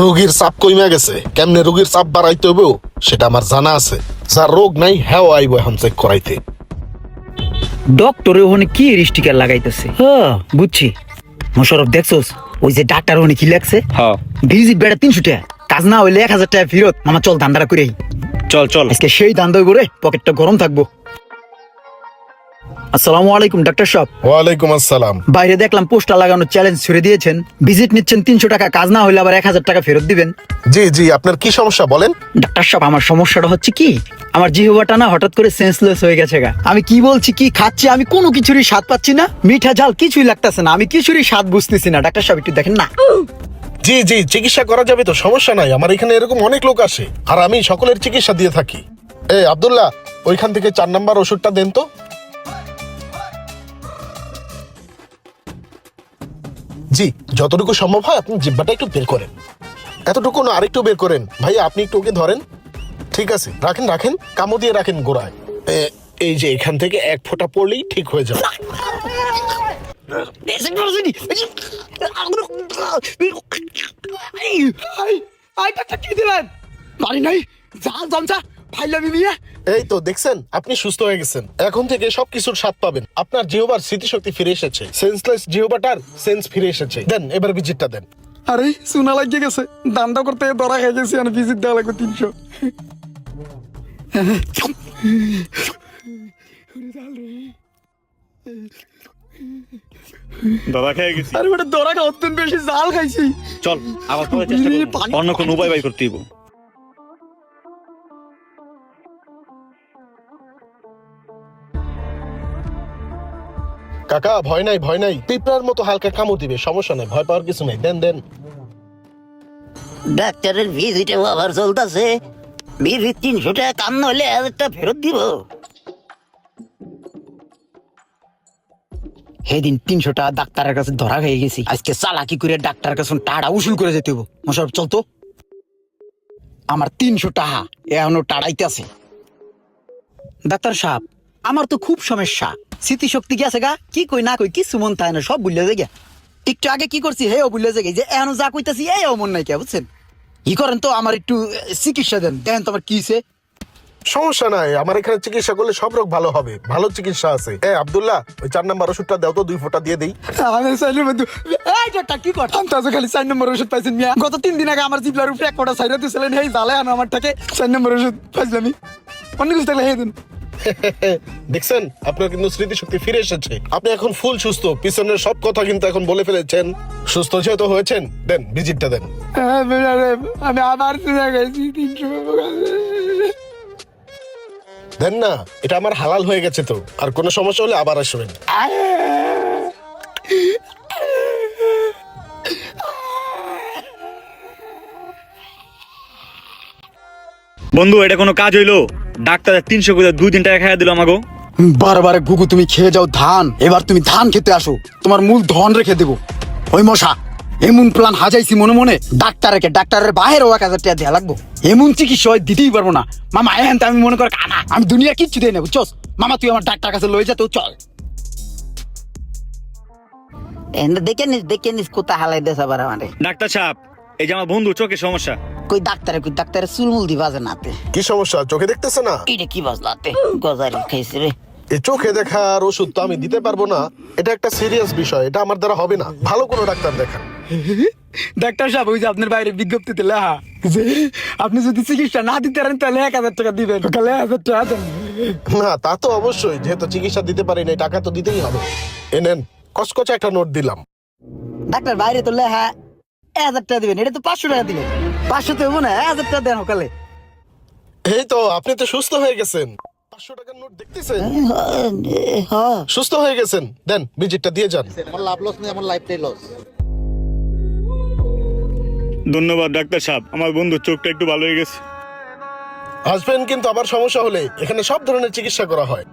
রোগীর চাপ কইমা গেছে। কেমনে রোগীর চাপ বাড়াইতে হইব সেটা আমার জানা আছে। যার রোগ নাই হ্যাঁ আইব এখন চেক করাইতে। ডক্টরে ওখানে কি রিস্টিকার লাগাইতেছে? হ্যাঁ। বুঝছি। মোশারফ দেখছোস? ওই যে ডাক্তার ওখানে কি লাগছে হ্যাঁ। ভিজিট বেড়া তিনশো টাকা। কাজ না হইলে এক হাজার টাকা ফেরত। মামা চল ধান্দাটা করে চল চল। আজকে সেই ধান্দা হইব রে পকেটটা গরম থাকব। আসসালামু আলাইকুম ডাক্তার সাহেব। ওয়ালাইকুম আসসালাম। বাইরে দেখলাম পোস্টার লাগানোর চ্যালেঞ্জ ছুড়ে দিয়েছেন। ভিজিট নিচ্ছেন তিনশো টাকা কাজ না হইলে আবার এক হাজার টাকা ফেরত দিবেন। জি জি আপনার কি সমস্যা বলেন? ডাক্তার সাহেব আমার সমস্যাটা হচ্ছে কি? আমার জিহবাটা না হঠাৎ করে সেন্সলেস হয়ে গেছে গা। আমি কি বলছি কি খাচ্ছি আমি কোনো কিছুরই স্বাদ পাচ্ছি না। মিঠা ঝাল কিছুই লাগতেছে না। আমি কিছুরই স্বাদ বুঝতেছি না। ডাক্তার সাহেব একটু দেখেন না। জি জি চিকিৎসা করা যাবে তো সমস্যা নাই। আমার এখানে এরকম অনেক লোক আসে। আর আমি সকলের চিকিৎসা দিয়ে থাকি। এ আব্দুল্লাহ ওইখান থেকে চার নাম্বার ওষুধটা দেন তো। জি যতটুকু সম্ভব হয় আপনি জিব্বাটা একটু বের করেন এতটুকু না আরেকটু বের করেন ভাই আপনি একটু ওকে ধরেন ঠিক আছে রাখেন রাখেন কামো দিয়ে রাখেন গোড়ায় এই যে এখান থেকে এক ফোঁটা পড়লেই ঠিক হয়ে যাবে পারি নাই জমচা ফাইলামি মিয়া? এই তো দেখছেন? আপনি সুস্থ হয়ে গেছেন। এখন থেকে সবকিছুর স্বাদ পাবেন। আপনার জিহবার স্মৃতিশক্তি ফিরে এসেছে। সেন্সলেস জিহবাটার সেন্স ফিরে এসেছে। দেন এবার ভিজিটটা দেন। আরে শোনা লাগিয়ে গেছে। দান্দা করতে ধরা খেয়ে গেছি আর ভিজিট দেওয়া লাগবে তিনশো। দাদা খেয়ে গেছি। আরে ওটা খাওয়া অত্যন্ত বেশি জাল খাইছি। চল আবার পরে চেষ্টা করব। অন্য কোনো উপায় বাই করতে হইব। কাকা ভয় নাই ভয় নাই। পিঁপড়ার মতো হালকা কামড় দিবে সমস্যা নাই ভয় পাওয়ার কিছু নাই। দেন দেন। ডাক্তারের ভিজিটে আবার চলতেছে। ভিজিট তিনশো টাকা কাম নইলে হাজারটা ফেরত দিব। সেদিন তিনশো টাকা ডাক্তারের কাছে ধরা হয়ে গেছি। আজকে চালাকি করে ডাক্তারের কাছে টাড়া উসুল করে যেতে হব মশার চলতো আমার তিনশো টাকা এখনও টাড়াইতে আছে। ডাক্তার সাহেব আমার তো খুব সমস্যা। স্মৃতিশক্তি কি আছে গা? কি কই না কই কিছু মন থাকে না সব ভুলে যায় একটু আগে কি করছি হেও ভুলে যায় যে এখনও যা কইতাছি এই মন নাই কে বুঝছেন? কি করেন তো আমার একটু চিকিৎসা দেন। দেখেন তো আমার কি হইছে? সমস্যা নাই আমার এখানে চিকিৎসা করলে সব রোগ ভালো হবে। ভালো চিকিৎসা আছে। এ আব্দুল্লাহ ওই চার নাম্বার ওষুধটা দাও তো দুই ফোঁটা দিয়ে দেই। আমি চাইলে বন্ধু এই কি আমি তো খালি চার নম্বর ওষুধ পাইছেন মিয়া। গত তিন দিন আগে আমার জিবলার উপরে এক ফোটা সাইরা দিছিলেন। এই জালে আনো আমার টাকে চার নম্বর ওষুধ পাইছিলাম অন্য কিছু থাকলে হে দিন। দেখছেন আপনার কিন্তু স্মৃতিশক্তি ফিরে এসেছে। আপনি এখন ফুল সুস্থ পিছনের সব কথা কিন্তু এখন বলে ফেলেছেন। সুস্থ যেহেতু হয়েছেন দেন ভিজিটটা দেন। আমি আবার চলে গেছি তিনশো দেন না এটা আমার হালাল হয়ে গেছে তো। আর কোনো সমস্যা হলে আবার আসবেন। বন্ধু এটা কোনো কাজ হইল? ডাক্তার তিনশো করে দুই দিন টাকা খাইয়া দিল আমাকে বারবার গুগু তুমি খেয়ে যাও ধান। এবার তুমি ধান খেতে আসো। তোমার মূল ধন রেখে দেবো। ওই মশা এমন প্ল্যান হাজাইছি মনে মনে। ডাক্তারকে ডাক্তারের বাইরে এক হাজার টাকা দেওয়া লাগবো। এমন চিকিৎসা দিতেই পারব না। মামা এখন তো আমি মনে কর কানা। আমি দুনিয়া কিচ্ছু দিয়ে নেব বুঝছস? মামা তুই আমার ডাক্তার কাছে লয়ে যা তো চল। দেখে নিস দেখে নিস কোথা হালাই দেশ আবার আমারে। ডাক্তার সাহেব এই যে আমার বন্ধু চোখে সমস্যা। কই ডাক্তারে কই ডাক্তারে চুলমুল দি বাজে নাতে। কি সমস্যা? চোখে দেখতেছে না? এটা কি বাজলাতে গজারি খাইছে রে। এই চোখে দেখার ওষুধ তো আমি দিতে পারব না। এটা একটা সিরিয়াস বিষয় এটা আমার দ্বারা হবে না। ভালো কোনো ডাক্তার দেখান। ডাক্তার সাহেব ওই যে আপনার বাইরে বিজ্ঞপ্তিতে লেখা যে আপনি যদি চিকিৎসা না দিতে পারেন তাহলে এক হাজার টাকা দিবেন। তাহলে এক হাজার টাকা দেন। না তা তো অবশ্যই যেহেতু চিকিৎসা দিতে পারি না টাকা তো দিতেই হবে। এ নেন কসকচে একটা নোট দিলাম। ডাক্তার বাইরে তো লেহা এক হাজার টাকা দিবেন এটা তো পাঁচশো টাকা দিবেন। পাঁচশো তো হব না এক হাজার টাকা দেন সকালে এই তো আপনি তো সুস্থ হয়ে গেছেন। পাঁচশো টাকার নোট দেখতেছেন? হ্যাঁ সুস্থ হয়ে গেছেন। দেন ভিজিটটা দিয়ে যান। আমার লাভ লস নেই আমার লাইফটাই লস ধন্যবাদ ডাক্তার সাহেব। আমার বন্ধুর চোখটা একটু ভালো হয়ে গেছে। আসবেন কিন্তু আবার সমস্যা হলে এখানে সব ধরনের চিকিৎসা করা হয়।